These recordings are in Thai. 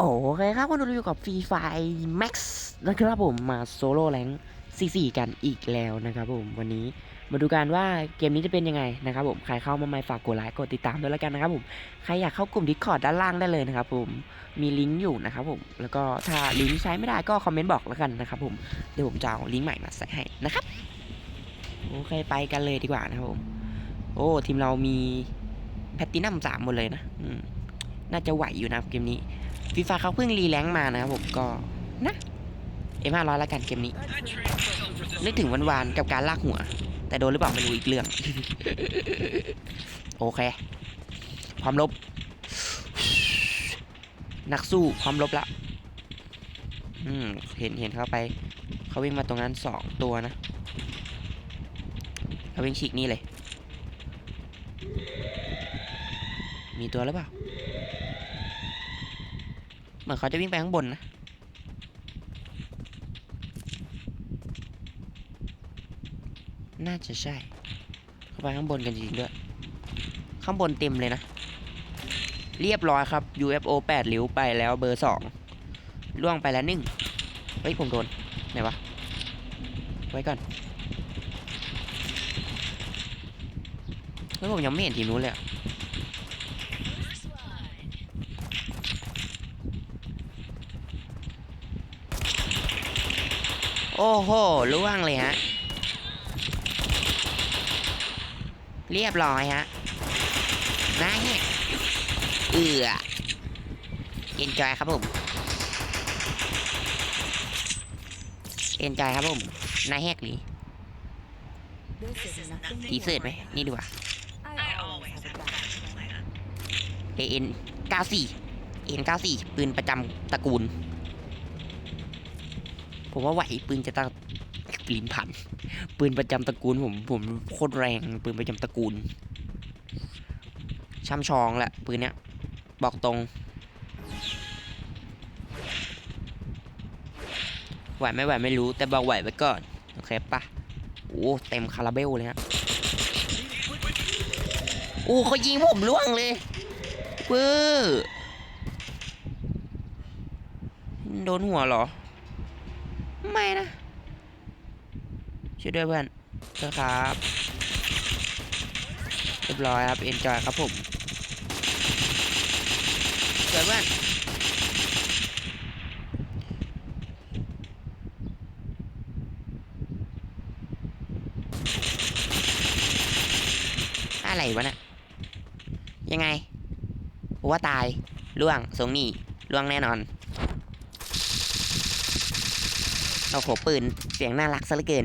โอเคครับวันนี้เราอยู่กับฟรีไฟแม็กซ์นะครับผมมาโซโล่แรงซีกันอีกแล้วนะครับผมวันนี้มาดูกันว่าเกมนี้จะเป็นยังไงนะครับผมใครเข้ามาใหม่ฝากกดไลค์กดติดตามด้วยแล้วกันนะครับผมใครอยากเข้ากลุ่ม Discord ด้านล่างได้เลยนะครับผมมีลิงก์อยู่นะครับผมแล้วก็ถ้าลิงก์ใช้ไม่ได้ก็คอมเมนต์บอกแล้วกันนะครับผมเดี๋ยวผมจะเอาลิงก์ใหม่มาใส่ให้นะครับโอเคไปกันเลยดีกว่านะครับผมโอ้ทีมเรามีแพตตินัมสามหมดเลยนะน่าจะไหวอยู่นะเกมนี้ ฟีฟ่าเขาเพิ่งรีแลงค์มานะครับผมก็นะเอ็มห้าร้อยละกันเกมนี้ นึกถึงวันวานๆกับการลากหัว แต่โดนหรือเปล่าไม่รู้อีกเรื่อง โอเคพร้อมรบนักสู้พร้อมรบละอืมเห็นเห็นเข้าไป เขาวิ่งมาตรงนั้นสองตัวนะเขาวิ่งฉีกนี่เลย มีตัวหรือเปล่า มือนเขาจะวิ่งไปข้างบนนะน่าจะใช่ เข้าไปข้างบนกันจริงๆด้วย ข้างบนเต็มเลยนะ เรียบร้อยครับ UFO 8 ลิ้วไปแล้วเบอร์ 2 ล่วงไปแล้วหนึ่งเฮ้ย ผมโดน ไหนวะ ไว้ก่อน เฮ้ย ผมยังไม่เห็นทีมนู้นเลยอะ โอ้โหล่วงเลยฮะ เรียบร้อยฮะนะเนี่ยเอือเอ็นจอยครับผมเอ็นจอยครับผมนายแฮกหรือทีเสิร์ตไหมนี่ดีกว่า AN 94 AN 94ปืนประจำตระกูล ผมว่าไหวปืนจะตะลิ้นพัน ปืนประจำตระกูลผมผมโคตรแรง ปืนประจำตระกูลช่ำชองแหละปืนเนี้ยบอกตรง ไหวไม่ไหวไม่รู้แต่บอกไหวไว้ก่อน โอเคปะโอ้เต็มคาราเบลเลยฮะโอ้เขายิงผมล่วงเลยเว้อโดนหัวเหรอ ไม่นะช่วยด้วยเพื่อนเพื่อนครับเรียบร้อยครับเอ็นจอยครับผมช่วยเพื่อนอะไรวะเนี่ยยังไงว่าตายล่วงสงนี่ล่วงแน่นอน โอ้โหปืนเสียงน่ารักซะเหลือเกิน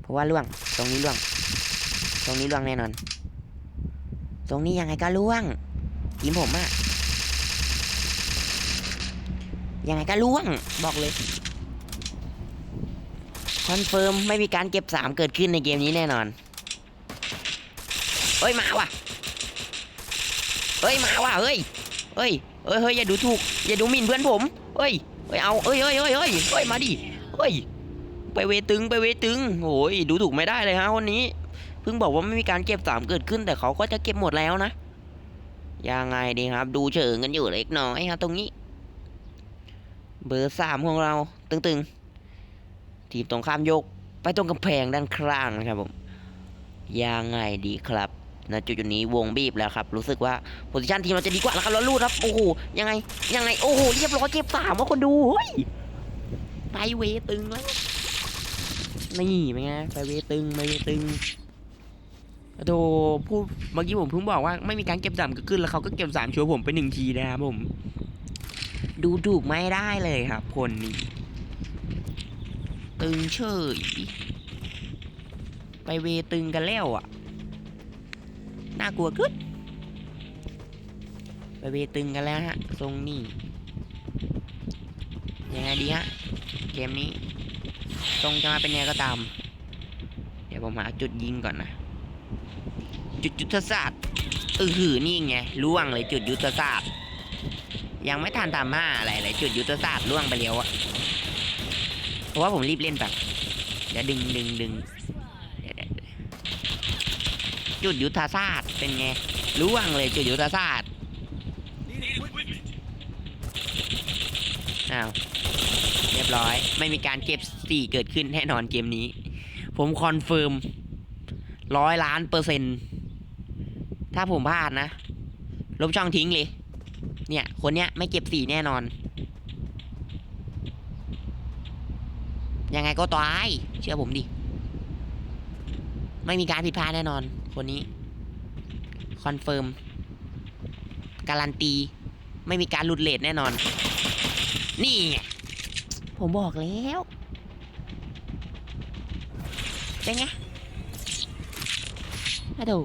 เพราะว่าล่วง ตรงนี้ล่วง ตรงนี้ล่วงแน่นอน ตรงนี้ยังไงก็ล่วงทีมผมอะยังไงก็ล่วง บอกเลย คอนเฟิร์มไม่มีการเก็บสามเกิดขึ้นในเกมนี้แน่นอน เฮ้ย มาว่ะ เฮ้ย มาว่ะ เฮ้ย เฮ้ย เฮ้ยเฮ้ยอย่าดูถูก อย่าดูหมิ่นเพื่อนผม เฮ้ย เฮ้ยเอาเฮ้ยเฮ้ยเฮ้ยเฮ้ยเฮ้ยมาดิเฮ้ยไปเวตึงไปเวตึงโอ้ยดูถูกไม่ได้เลยฮะวันนี้เพิ่งบอกว่าไม่มีการเก็บสามเกิดขึ้น แต่เขาก็จะเก็บหมดแล้วนะยังไงดีครับ ดูเฉิงกันอยู่เล็กน้อยฮะตรงนี้ เบอร์สามของเรา ตึงๆทีมตรงข้ามยก ไปตรงกำแพงด้านข้างนะครับผมยังไงดีครับ ณจุดจุดนี้วงบีบแล้วครับรู้สึกว่าโพซิชันทีมเราจะดีกว่าแล้วครับแล้วลูดครับโอ้โหยังไงยังไงโอ้โหเรียบร้อยเก็บสามว่าคนดูเฮ้ยไปเวตึงแล้วนี่เป็นไงไปเวตึงไปเวตึงโธ่พูดเมื่อกี้ผมเพิ่งบอกว่าไม่มีการเก็บสามเกิดขึ้นแล้วเขาก็เก็บสามชัวร์ผมไปหนึ่งทีนะครับผม ดูถูกไม่ได้เลยครับคนนี้ตึงเฉยไปเวตึงกันแล้วอะ น่ากลัวกึดไปเวตึงกันแล้วฮะ ทรงนี้ยังไงดีฮะ เกมนี้ ทรงจะมาเป็นยังไงก็ตาม เดี๋ยวผมหาจุดยิงก่อนนะ จุดยุทธศาสตร์เออหือนี่ไงล่วงเลยจุดยุทธศาสตร์ ยังไม่ทันทำห้าอะไรเลยจุดยุทธศาสตร์ล่วงไปแล้วอะเพราะว่าผมรีบเล่นแบบเดี๋ยวดึงดึงดึงจุดยุทธศาสตร์ เป็นไงล่วงเลยจุดยุทธศาสตร์อ้าวเรียบร้อย ไม่มีการเก็บสี่เกิดขึ้นแน่นอนเกมนี้ ผมคอนเฟิร์มร้อยล้านเปอร์เซ็นต์ถ้าผมพลาดนะ ลบช่องทิ้งเลย เนี่ย คนเนี้ยไม่เก็บสี่แน่นอน ยังไงก็ตาย เชื่อผมดิ ไม่มีการผิดพลาดแน่นอน คนนี้ คอนเฟิร์ม การันตี ไม่มีการหลุดเลทแน่นอน นี่ไง ผมบอกแล้วเป็นไงมาดู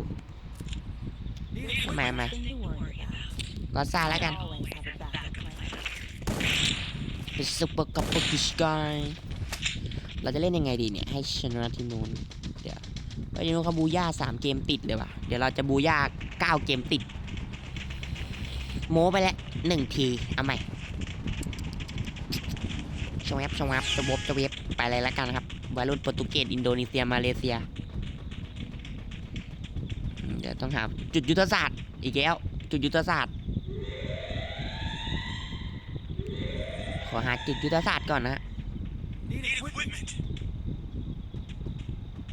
มามาก็ซาแล้วกันเป็นซุปเปอร์กัปเปอร์กิชกายเราจะเล่นยังไงดีเนี่ย ให้ชนะที่นู้นเดี๋ยว ไปที่นู้นเขาบูย่าสามเกมติดเลยว่ะ เดี๋ยวเราจะบูย่าเก้าเกมติด โม้ไปแล้วหนึ่งทีเอาใหม่ชงแวบชงแวบจะบบจะเว็บไปเลยแล้วกันครับวัยรุ่นโปรตุเกสอินโดนีเซียมาเลเซียเดี๋ยวต้องหาจุดยุทธศาสตร์อีกแล้วจุดยุทธศาสตร์ ขอหาจุดยุทธศาสตร์ก่อนนะฮะ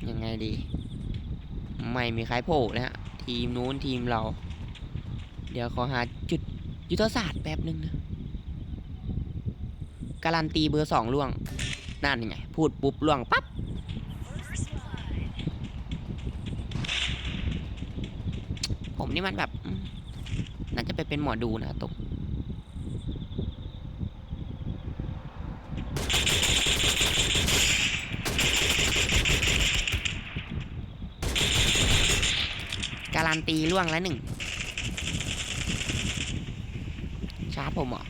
ยังไงดี ไม่มีใครโผล่นะฮะ ทีมนู้นทีมเรา เดี๋ยวขอหาจุดยุทธศาสตร์แป๊บนึงนะ การันตีเบอร์สองล่วง นั่นไง พูดปุ๊บล่วงปั๊บผมนี่มันแบบ น่าจะไปเป็นหมอดูนะตก การันตีล่วงแล้วหนึ่งชาร์จผมเหรอ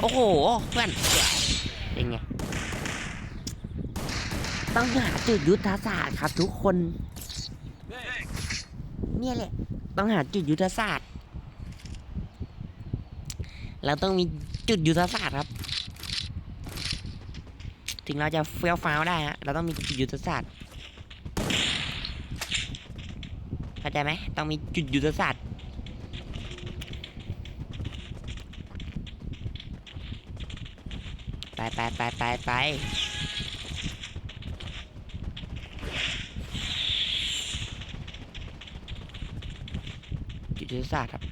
โอ้โหเพื่อนเป็นไงต้องหาจุดยุทธศาสตร์ครับทุกคน เนี่ยแหละ ต้องหาจุดยุทธศาสตร์ เราต้องมีจุดยุทธศาสตร์ครับ ถึงเราจะเฟี้ยวฟ้าวได้ฮะ เราต้องมีจุดยุทธศาสตร์ เข้าใจไหมต้องมีจุดยุทธศาสตร์ ไปไปไปไปไปจุดยุทธศาสตร์ครับ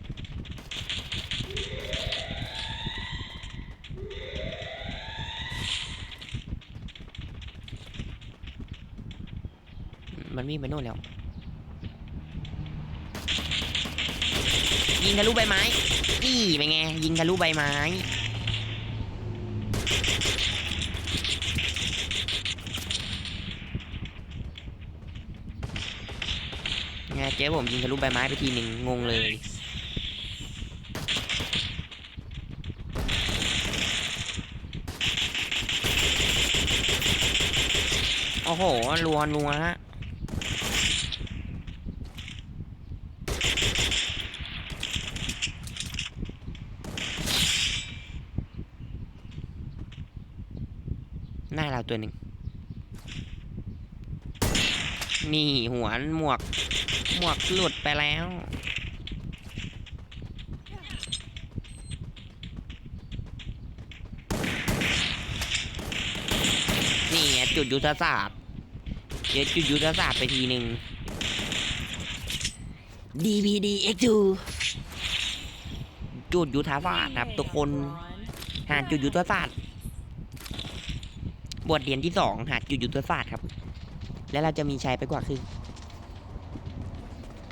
มันวิ่งไปโน่นแล้ว ยิงทะลุใบไม้นี่เป็นไง ยิงทะลุใบไม้ ไงเจ๊ผมยิงทะลุใบไม้ไปทีหนึ่งงงเลย โอ้โหรัวรัวฮะ เราตัวหนึ่งนี่หัวหมวก หมวกหลุดไปแล้ว นี่ไงจุดยุทธศาสตร์เดี๋ยวจุดยุทธศาสตร์ไปทีหนึ่ง DVD X2 จุดยุทธศาสตร์ครับทุกคน หาจุดยุทธศาสตร์ บทเรียนที่สองหาจุดยุทธศาสตร์ครับ และเราจะมีชัยไปกว่าคือ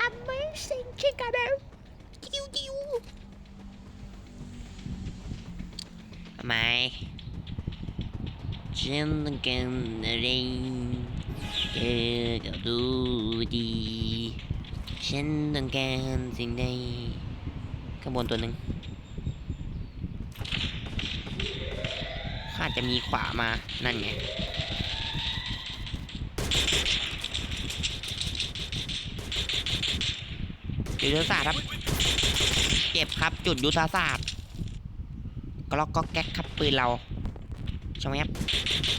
Amazing Chicago จิวจิวทำไมฉันต้องการอะไรเธอก็ดูดีฉันต้องการสิ่งใดข้างบนตัวหนึ่ง ข้าจะมีขวามา นั่นไง จุดยุทธศาสตร์ครับเก็บครับ จุดยุทธศาสตร์กล็อกก็แก๊กครับปืนเรา ใช่ไหมครับ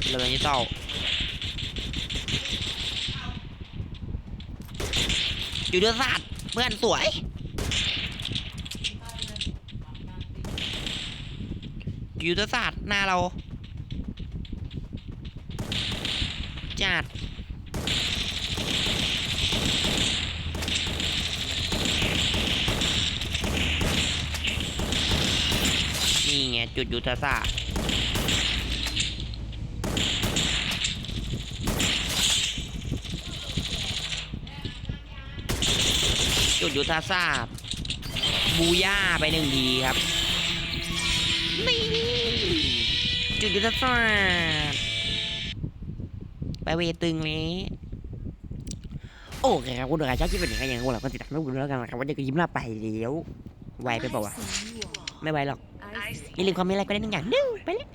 เราดิจิตอลยุทธศาสตร์เพื่อนสวยยุทธศาสตร์หน้าเรา จัดนี่ไงจุดยุทธศาสตร์จุดยุทธศาสตร์บูย่าไปหนึ่งทีครับนี่จุดยุทธศาสตร์ ไปเวตึงเลยโอเคครับคุณดูการชอบคลิปแบบนี้ก็อยังกูหลักก็ติดตามดูแล้วกันนะครับว่าจะยิ้มหน้าไปเดี๋ยวไวไปเปล่าวะไม่ไวหรอกอย่าลืมคอมเมนต์อะไรก็ได้หนึ่งอย่างนึงไปเลย